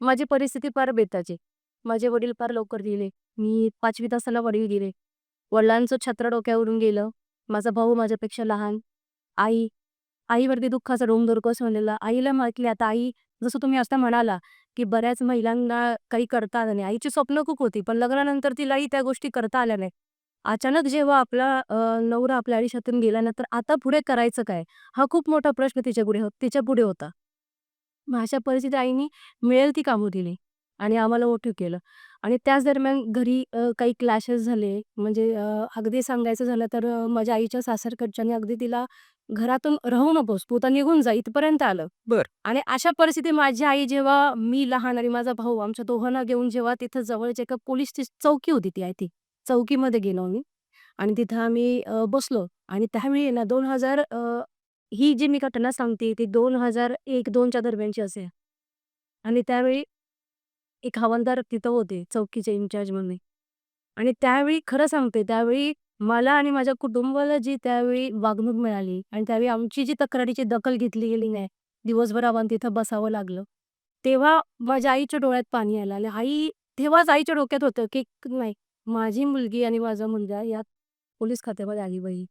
माझी परिस्थिती फार बेताची. माझे वडील फार लवकर दिले मी पाचवीत असताना वडील गेले. वडिलांचं छत्र डोक्यावरून गेलं. माझा भाऊ माझ्यापेक्षा लहान. आई आईवरती दुःखाचा डोंगर कोसळलेला. आईला म्हटले आता आई जसं तुम्ही आता म्हणाला, की बऱ्याच महिलांना काही करता आलं नाही. आईची स्वप्न खूप होती, पण लग्नानंतर तिलाही त्या गोष्टी करता आल्या नाही. अचानक जेव्हा आपला नवरा आपल्या आयुष्यातून गेल्यानंतर आता पुढे करायचं काय? हा खूप मोठा प्रश्न तिच्यापुढे हो, तिच्यापुढे होता. मग अशा परिस्थितीत आईनी मिळेल ती कामं दिली आणि आम्हाला मोठं केलं आणि त्याच दरम्यान घरी अ, काही क्लॅशेस झाले. म्हणजे अ, अगदी सांगायचं झालं तर अ, माझ्या आईच्या सासरकडच्यांनी अगदी तिला घरातून राहू नकोस, तू निघून जा इथपर्यंत आलं. बरं. आणि अशा परिस्थितीत माझी आई जेव्हा मी लहान आणि माझा भाऊ आमच्या दोघांना घेऊन जेव्हा तिथं जवळच एका पोलीस चौकी होती ती आय ती चौकीमध्ये गेलो आम्ही आणि तिथं आम्ही अ, बसलो आणि त्यावेळी आहे ना 2000 अ, ही जी मी घटना सांगते ती 2001-2च्या दरम्यानची असे आणि त्यावेळी एक हवालदार तिथं होते चौकीचे इन्चार्ज म्हणून. आणि त्यावेळी खरं सांगते त्यावेळी मला आणि माझ्या कुटुंबाला जी त्यावेळी वागणूक मिळाली आणि त्यावेळी आमची जी तक्रारीची दखल घेतली गेली नाही दिवसभर आम्हाला तिथं बसावं लागलं तेव्हा माझ्या आईच्या डोळ्यात पाणी यायला आणि आई तेव्हाच आईच्या डोक्यात होतं की नाही माझी मुलगी आणि माझा मुलगा यात पोलीस खात्यामध्ये आली बाई.